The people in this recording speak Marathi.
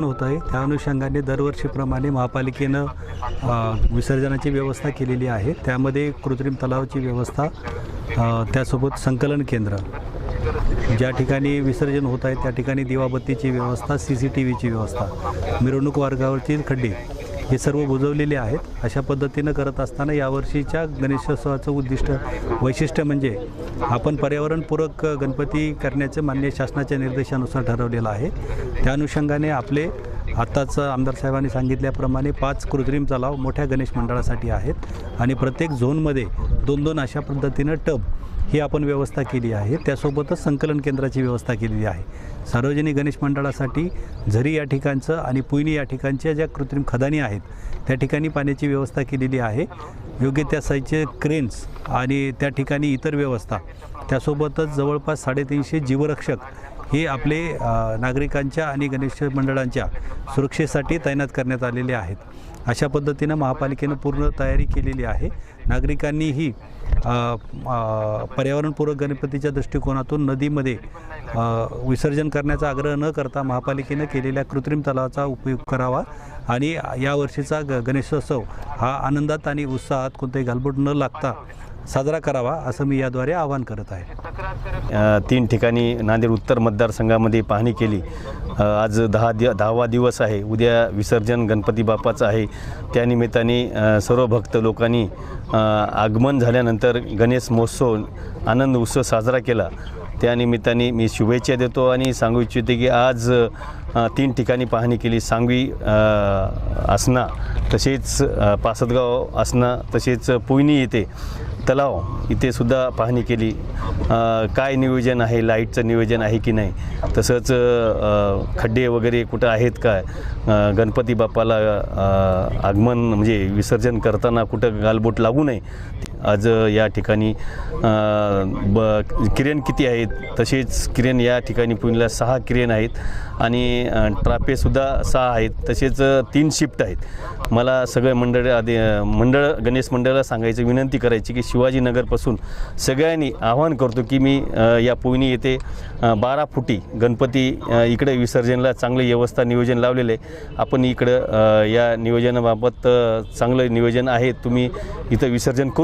होत आहे. त्या अनुषंगाने दरवर्षीप्रमाणे महापालिकेनं विसर्जनाची व्यवस्था केलेली आहे. त्यामध्ये कृत्रिम तलावाची व्यवस्था त्यासोबत संकलन केंद्र ज्या ठिकाणी विसर्जन होत आहे त्या ठिकाणी दिवाबत्तीची व्यवस्था सी सी टी व्हीची व्यवस्था मिरवणूक मार्गावरची खड्डे हे सर्व बुजवलेले आहेत. अशा पद्धतीनं करत असताना यावर्षीच्या गणेशोत्सवाचं उद्दिष्ट वैशिष्ट्य म्हणजे आपण पर्यावरणपूरक गणपती करण्याचं मान्य शासनाच्या निर्देशानुसार ठरवलेलं आहे. त्या अनुषंगाने आपले आत्ताच आमदार साहेबांनी सांगितल्याप्रमाणे पाच कृत्रिम तलाव मोठ्या गणेश मंडळासाठी आहेत आणि प्रत्येक झोनमध्ये दोन दोन अशा पद्धतीनं टब ही आपण व्यवस्था केली आहे. त्यासोबतच संकलन केंद्राची व्यवस्था केलेली आहे. सार्वजनिक गणेश मंडळासाठी झरी या ठिकाणचं आणि पुयनी या ठिकाणच्या ज्या कृत्रिम खदानी आहेत त्या ठिकाणी पाण्याची व्यवस्था केलेली आहे. योग्य त्या साईजचे क्रेन्स आणि त्या ठिकाणी इतर व्यवस्था. त्यासोबतच जवळपास साडेतीनशे जीवरक्षक हे आपले नागरिकांच्या आणि गणेश मंडळांच्या सुरक्षेसाठी तैनात करण्यात आलेले आहेत. अशा पद्धतीनं महापालिकेनं पूर्ण तयारी केलेली आहे. नागरिकांनीही पर्यावरणपूरक गणपतीच्या दृष्टिकोनातून नदीमध्ये विसर्जन करण्याचा आग्रह न करता महापालिकेनं केलेल्या कृत्रिम तलावाचा उपयोग करावा आणि यावर्षीचा ग गणेशोत्सव हा आनंदात आणि उत्साहात कोणतेही गालबोट न लागता साजरा करावा असं मी याद्वारे आवाहन करत आहे. तीन ठिकाणी नांदेड उत्तर मतदारसंघामध्ये पाहणी केली. आज दहा दि दहावा दिवस आहे. उद्या विसर्जन गणपती बाप्पाचं आहे. त्यानिमित्ताने सर्व भक्त लोकांनी आगमन झाल्यानंतर गणेश महोत्सव आनंद उत्सव साजरा केला. त्यानिमित्ताने मी शुभेच्छा देतो आणि सांगू इच्छिते की आज तीन ठिकाणी पाहणी केली. सांगवी आसना तसेच पासदगाव आसना तसेच पोयनी येथे तलाव इथे सुद्धा पाहणी केली. काय नियोजन आहे? लाईटचं नियोजन आहे की नाही? तसंच खड्डे वगैरे कुठं आहेत काय? गणपती बाप्पाला आगमन म्हणजे विसर्जन करताना कुठं गालबोट लागू नये? आज या ठिकाणी ब किरेन किती आहेत? तसेच किरेन या ठिकाणी पुण्याला सहा किरेन आहेत आणि ट्राफेसुद्धा ट्रापेसुद्धा सहा आहेत. तसेच तीन शिफ्ट आहेत. मला सगळे मंडळ आधी मंडळ गणेश मंडळाला सांगायचं विनंती करायची की शिवाजीनगरपासून सगळ्यांनी आवाहन करतो की मी या पुयनी येथे बारा फुटी गणपती इकडे विसर्जनला चांगले व्यवस्था नियोजन लावलेलं आहे. आपण इकडं या नियोजनाबाबत चांगलं नियोजन आहे. तुम्ही इथं विसर्जन करू